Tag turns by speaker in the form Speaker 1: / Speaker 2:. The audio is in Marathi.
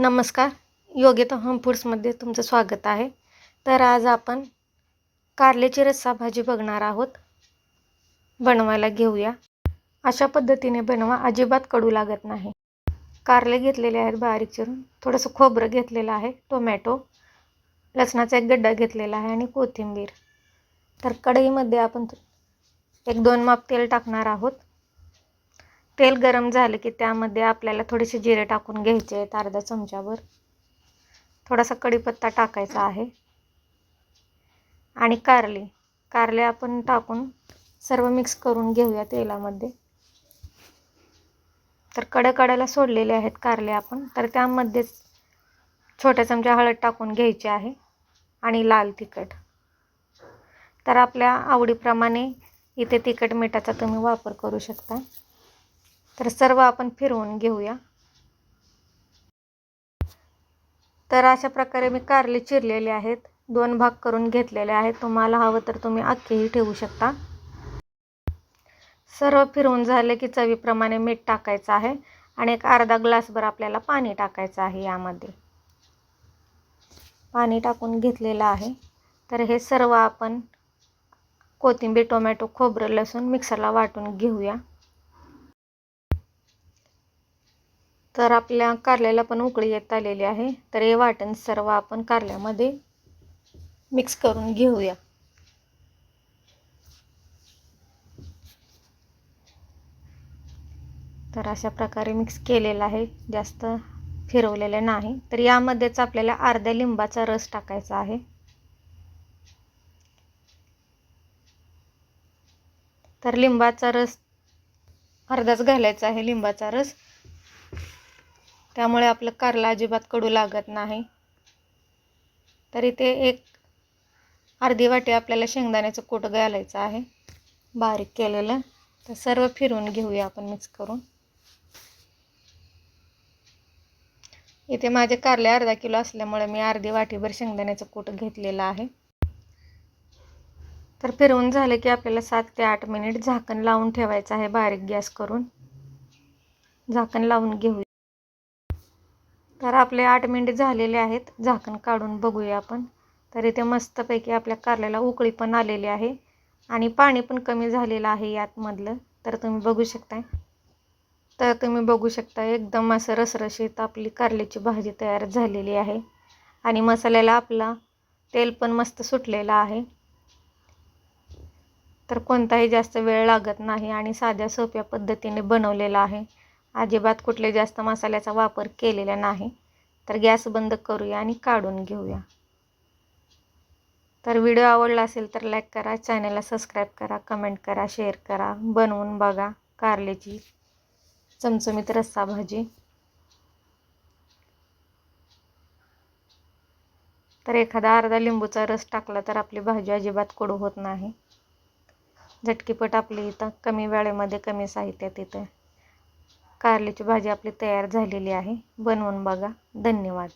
Speaker 1: नमस्कार. योगिता होम फूड्समध्ये तुमचं स्वागत आहे. तर आज आपण कारल्याची रस्सा भाजी बघणार आहोत. बनवायला घेऊया. अशा पद्धतीने बनवा अजिबात कडू लागत नाही. कारले घेतलेले आहेत बारीक चिरून. थोडंसं खोबरं घेतलेलं आहे टोमॅटो लसणाचा एक गड्डा घेतलेला आहे आणि कोथिंबीर. तर कढईमध्ये आपण एक दोन माप तेल टाकणार आहोत. तेल गरम झालं की त्यामध्ये आपल्याला थोडेसे जिरे टाकून घ्यायचे आहेत अर्धा चमच्यावर थोडासा कढीपत्ता टाकायचा आहे. आणि कारली. कारले आपण टाकून सर्व मिक्स करून घेऊया तेलामध्ये. तर कड्याकड्याला सोडलेले आहेत कारले आपण. तर त्यामध्येच छोट्या चमच्या हळद टाकून घ्यायची आहे आणि लाल तिखट. तर आपल्या आवडीप्रमाणे इथे तिखट मिठाचा तुम्ही वापर करू शकता. तर सर्व आपण फिरवून घेऊया. तर अशा प्रकारे मी कारले चिरलेले आहेत. दोन भाग करून घेतलेले आहेत. तुम्हाला हवं तर तुम्ही अख्खेही ठेवू शकता. सर्व फिरवून झाले की चवीप्रमाणे मीठ टाकायचं आहे आणि एक अर्धा ग्लासभर आपल्याला पाणी टाकायचं आहे यामध्ये. पाणी टाकून घेतलेलं आहे. तर हे सर्व आपण कोथिंबीर टोमॅटो खोबरं लसूण मिक्सरला वाटून घेऊया. तर आपल्या कारल्याला पण उकळी येत आलेली आहे. तर हे वाटण सर्व आपण कारल्यामध्ये मिक्स करून घेऊया. तर अशा प्रकारे मिक्स केलेलं आहे. जास्त फिरवलेलं नाही. तर यामध्येच आपल्याला अर्ध्या लिंबाचा रस टाकायचा आहे. तर लिंबाचा रस अर्धाच घालायचा आहे लिंबाचा रस. त्यामुळे आपलं कारला अजिबात कडू लागत नाही. तर इथे एक अर्धी वाटी आपल्याला शेंगदाण्याचं कूट घालायचं आहे. बारीक केलेलं. तर सर्व फिरवून घेऊया आपण मिक्स करून. इथे माझे कारले अर्धा किलो असल्यामुळे मी अर्धी वाटीभर शेंगदाण्याचं कूट घेतलेलं आहे. तर फिरवून झालं की आपल्याला सात ते आठ मिनिट झाकण लावून ठेवायचं आहे बारीक गॅस करून. झाकण लावून घेऊया. तर आपले आठ मिनटे झालेले आहेत. झाकण काढून बघूया आपण. तर इथे मस्तपैकी आपल्या कारल्याला उकळी पण आलेली आहे आणि पाणी पण कमी झालेलं आहे यातमधलं. तर तुम्ही बघू शकताय. तर तुम्ही बघू शकता एकदम असं रसरशीत आपली कारल्याची भाजी तयार झालेली आहे. आणि मसाल्याला आपला तेल पण मस्त सुटलेलं आहे. तर कोणताही जास्त वेळ लागत नाही आणि साध्या सोप्या पद्धतीने बनवलेला आहे. अजिबात कुठले जास्त मसाल्याचा वापर केलेला नाही. तर गॅस बंद करूया आणि काढून घेऊया. तर व्हिडिओ आवडला असेल तर लाईक करा चॅनलला सबस्क्राईब करा कमेंट करा शेअर करा. बनवून बघा कारल्याची चमचमीत रस्सा भाजी. तर एखादा अर्धा लिंबूचा रस टाकला तर आपली भाजी अजिबात कडू होत नाही. झटकीपट आपली इथं कमी वेळेमध्ये कमी साहित्यात इथं कारल्याची भाजी आपली तयार झालेली आहे. बनवून बघा. धन्यवाद.